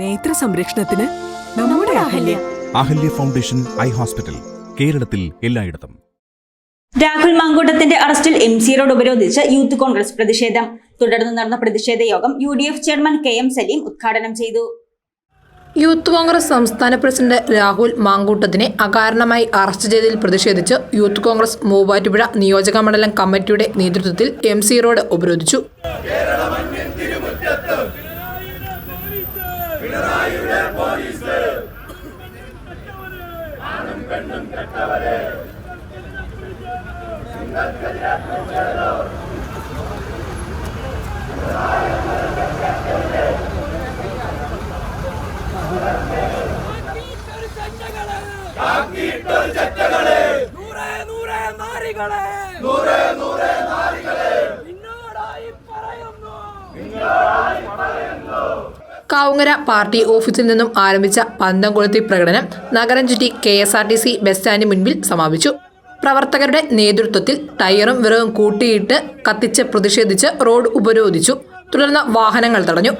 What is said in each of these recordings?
നേത്ര സംരക്ഷണത്തിന് നമ്മുടെ Ahalya. Ahalya foundation eye hospital കേരളത്തിൽ എല്ലായിടത്തും. രാഹുൽ മാങ്കൂട്ടത്തിന്റെ അറസ്റ്റിൽ എം സി റോഡ് ഉപരോധിച്ച് യൂത്ത് കോൺഗ്രസ് പ്രതിഷേധം. തുടർന്ന് നടന്ന പ്രതിഷേധ യോഗം U D F chairman K M Saleem ഉദ്ഘാടനം ചെയ്തു. യൂത്ത് കോൺഗ്രസ് സംസ്ഥാന പ്രസിഡന്റ് രാഹുൽ മാങ്കൂട്ടത്തിനെ അകാരണമായി അറസ്റ്റ് ചെയ്തതിൽ പ്രതിഷേധിച്ച് യൂത്ത് കോൺഗ്രസ് മൂവാറ്റുപുഴ നിയോജക മണ്ഡലം കമ്മിറ്റിയുടെ നേതൃത്വത്തിൽ എം സി റോഡ് ഉപരോധിച്ചു. നൂറേ നൂറേ നാരികളെ നൂറേ നൂറേ നാരികളെ നിന്നോടായി പറയുന്നു. കാവുങ്ങര പാർട്ടി ഓഫീസിൽ നിന്നും ആരംഭിച്ച പന്തം കൊളുത്തി പ്രകടനം നഗരം ചുറ്റി K S R T C bus സ്റ്റാൻഡിന് മുൻപിൽ സമാപിച്ചു. പ്രവർത്തകരുടെ നേതൃത്വത്തിൽ ടയറും വിറകും കൂട്ടിയിട്ട് കത്തിച്ച് പ്രതിഷേധിച്ച് റോഡ് ഉപരോധിച്ചു. തുടർന്ന് വാഹനങ്ങൾ തടഞ്ഞു.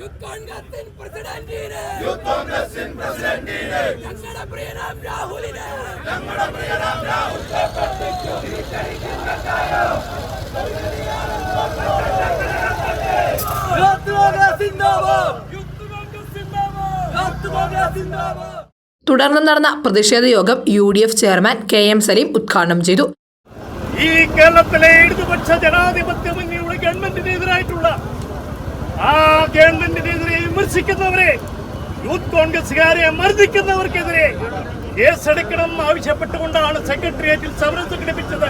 യൂത്ത് കോൺഗ്രസിൻ പ്രസിഡന്റിനെ യൂത്ത് കോൺഗ്രസിൻ പ്രസിഡന്റിനെ. ഞങ്ങളുടെ പ്രിയനാം രാഹുലിനെ. ഞങ്ങളുടെ പ്രിയനാം രാഹുൽ യൂത്ത് കോൺഗ്രസ് സിന്ദാബാദ്. യൂത്ത് കോൺഗ്രസ് സിന്ദാബാദ് യൂത്ത് കോൺഗ്രസ് സിന്ദാബാദ്. തുടർന്ന് നടന്ന പ്രതിഷേധ യോഗം U D F chairman K M Saleem ഉദ്ഘാടനം ചെയ്തു. ഈ കേരളത്തിലെ ഇടതുപക്ഷ ജനാധിപത്യ മുന്നണിയുടെ ഗവൺമെന്റിനെതിരായിട്ടുള്ള ആ ഗവൺമെന്റിനെതിരെ വിമർശിക്കുന്നവരെ യൂത്ത് കോൺഗ്രസുകാരെ മർദ്ദിക്കുന്നവർക്കെതിരെ കേസെടുക്കണം ആവശ്യപ്പെട്ടുകൊണ്ടാണ് സെക്രട്ടേറിയറ്റിൽ സമരം സംഘടിപ്പിച്ചത്.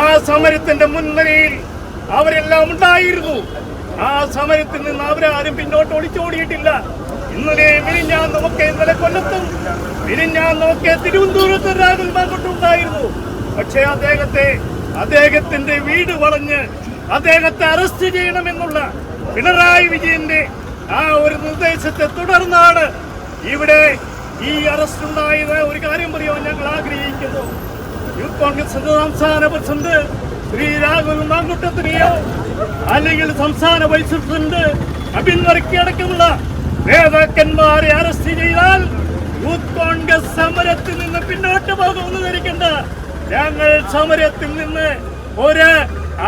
ആ സമരത്തിന്റെ മുൻനിരയിൽ അവരെല്ലാം ഉണ്ടായിരുന്നു. ആ സമരത്തിൽ നിന്ന് അവരാരും പിന്നോട്ട് ഒളിച്ചോടിയിട്ടില്ല. ഇന്നലെ വിരിഞ്ഞാൻ നോക്കെ ഇന്നലെ കൊല്ലത്തും വിരിഞ്ഞാൻ നോക്കെ തിരുവനന്തപുരത്ത് രാഹുൽ മാങ്കോട്ടുണ്ടായിരുന്നു പക്ഷേ അദ്ദേഹത്തെ അദ്ദേഹത്തിന്റെ വീട് വളഞ്ഞ് അദ്ദേഹത്തെ അറസ്റ്റ് ചെയ്യണമെന്നുള്ള പിണറായി വിജയന്റെ ആ ഒരു നിർദ്ദേശത്തെ തുടർന്നാണ് ഇവിടെ ഈ അറസ്റ്റ് ഉണ്ടായത്. ഒരു കാര്യം പറയുവാൻ ഞങ്ങൾ ആഗ്രഹിക്കുന്നു. യൂത്ത് കോൺഗ്രസ് സംസ്ഥാന പ്രസിഡന്റ് ശ്രീ രാഹുൽ മാങ്കുട്ടത്തിനെയോ അല്ലെങ്കിൽ സംസ്ഥാന വൈസ് പ്രസിഡന്റ് അബിൻ വർക്കി അടക്കമുള്ള നേതാക്കന്മാരെ അറസ്റ്റ് ചെയ്താൽ യൂത്ത് കോൺഗ്രസ് സമരത്തിൽ നിന്ന് പിന്നോട്ട് പോകുമെന്ന് ധരിക്കണ്ട ഞങ്ങൾ സമരത്തിൽ നിന്ന് ഒരു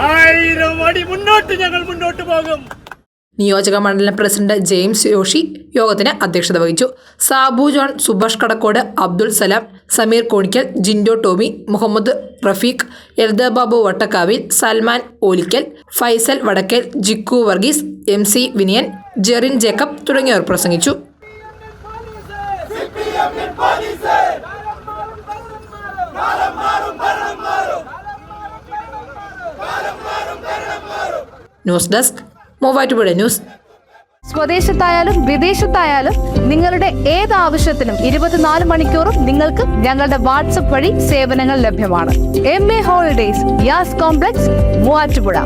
ആയിരം അടി മുന്നോട്ട് ഞങ്ങൾ മുന്നോട്ട് പോകും. നിയോജക മണ്ഡലം പ്രസിഡന്റ് ജെയിംസ് യോഷി യോഗത്തിന് അധ്യക്ഷത വഹിച്ചു. Sabu John Subhash Kadakkode Abdul Salam Sameer Konikkal Jindo Tomy Muhammad Rafeeq Elda Babu Vattakkavil Salman Olikkal Faisal Vadakkal Jikku Varghese M C Viniyan Jerin Jacob തുടങ്ങിയവർ പ്രസംഗിച്ചു. News desk Muvattupuzha news. സ്വദേശത്തായാലും വിദേശത്തായാലും നിങ്ങളുടെ ഏത് ആവശ്യത്തിനും ഇരുപത്തിനാല് മണിക്കൂറും നിങ്ങൾക്ക് ഞങ്ങളുടെ വാട്സപ്പ് വഴി സേവനങ്ങൾ ലഭ്യമാണ്. M A holidays Yas complex Muvattupuzha.